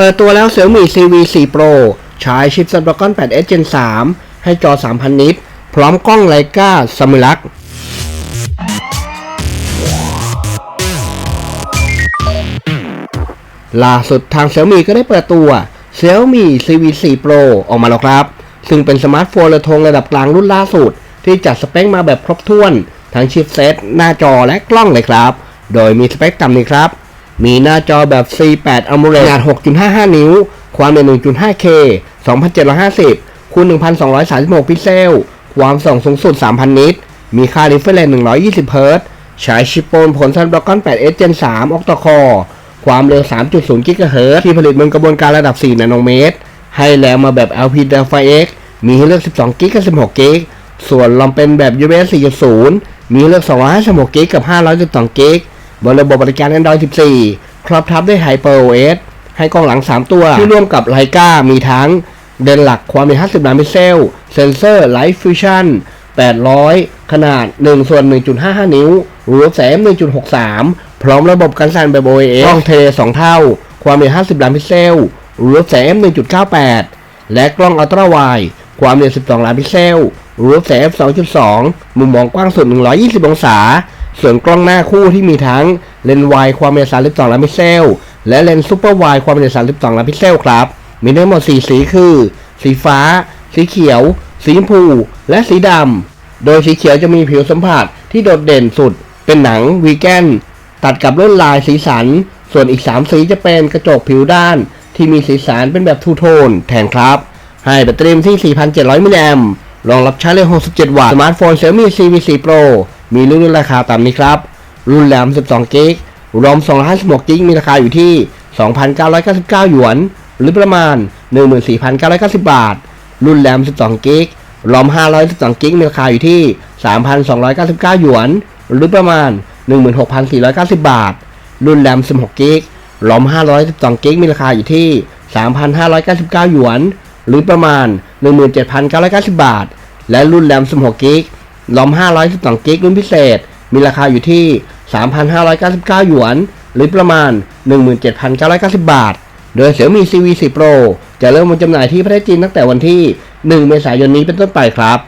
เปิดตัวแล้ว Xiaomi CV4 Pro ใช้ชิป Snapdragon 8s Gen 3 ให้จอ 3,000 นิต พร้อมกล้องไลกาซามิลักล่าสุดทาง Xiaomi ก็ได้เปิดตัว Xiaomi CV4 Pro ออกมาแล้วครับ ซึ่งเป็นสมาร์ทโฟนระทงระดับกลางรุ่นล่าสุด ที่จัดสเปคมาแบบครบถ้วน ทั้งชิปเซตหน้าจอและกล้องเลยครับ โดยมีสเปคต่ำนี้ครับ มีหน้าจอแบบ C8 AMOLED ขนาด 6.55 นิ้ว ความเร็ว 1.5K 2750คูณ1236 พิกเซล ความส่องสูงสุด 3,000 นิต มีค่า refresh 120 Hz ใช้ชิปโปนผล Snapdragon 8s Gen 3 Octa Core ความเร็ว 3.0 GHz ที่ผลิตบนกระบวนการระดับ 4 นาโนเมตร ให้แรงมาแบบ LPDDR5X มีให้เลือก 12 g b กับ 16 g b ส่วนลำเป็นแบบ USB 4.0 มีให้เลือก 256 g b กับ 512 g b บนระบบบริการ Android 14 ครอบทับด้วย HyperOS ให้กล้องหลัง 3 ตัว ที่ร่วมกับไลกามีทั้งเดนหลักความเป็น50ล้านพิกเซล เซนเซอร์ Light Fusion 800 ขนาด1ส่วน1.55 นิ้วรูปแสง1.63 พร้อมระบบกันสั่นแบบ OIS กล้องเทเล2เท่า ความเป็น50ล้านพิกเซลรูปแสง1.98 และกล้องอัลตร้าไวด์ความเร็ว12ล้านพิกเซลรูปแสง2.2 มุมมองกว้างสุด 120 องศา ส่วนกล้องหน้าคู่ที่มีทั้งเลนส์วด์ความเร็ว32ล้านพิกเซล และเลนส์ซูเปอร์วด์ความเร็ว32ล้านพิกเซลครับ มีทั้งหมด 4 สีคือ สีฟ้า สีเขียว สีชมพู และสีดำ โดยสีเขียวจะมีผิวสัมผัสที่โดดเด่นสุด เป็นหนังวีแกนตัดกับลวดลายสีสัน ส่วนอีก 3 สีจะเป็นกระจกผิวด้าน ที่มีสีสันเป็นแบบทูโทนแทนครับ ให้แบตเตอรี่ที่ 4,700 มิลลิแอมป์รองรับชาร์จเร็ว67 วัตต์ สมาร์ทโฟน Xiaomi CV4 Pro มีรุ่นราคาตามนี้ครับ รุ่นแรม 12 g b รอม256 g b มีราคาอยู่ที่ 2,999 หยวน หรือประมาณ 14,990 บาท รุ่นแรม 12 g b รอม512 g b มีราคาอยู่ที่ 3,299 หยวน หรือประมาณ 16,490 บาท รุ่นแรม 16 g b รอม512 g b มีราคาอยู่ที่ 3,599 หยวน หรือประมาณ 17,990 บาท และรุ่นแรม 16 g b รอม 512 กิกรุ่นพิเศษ มีราคาอยู่ที่ 3,599 หยวน หรือประมาณ 17,990 บาท โดย Xiaomi CV10 Pro จะเริ่มวางจำหน่ายที่ประเทศจีนตั้งแต่วันที่ 1 เมษายนนี้เป็นต้นไปครับ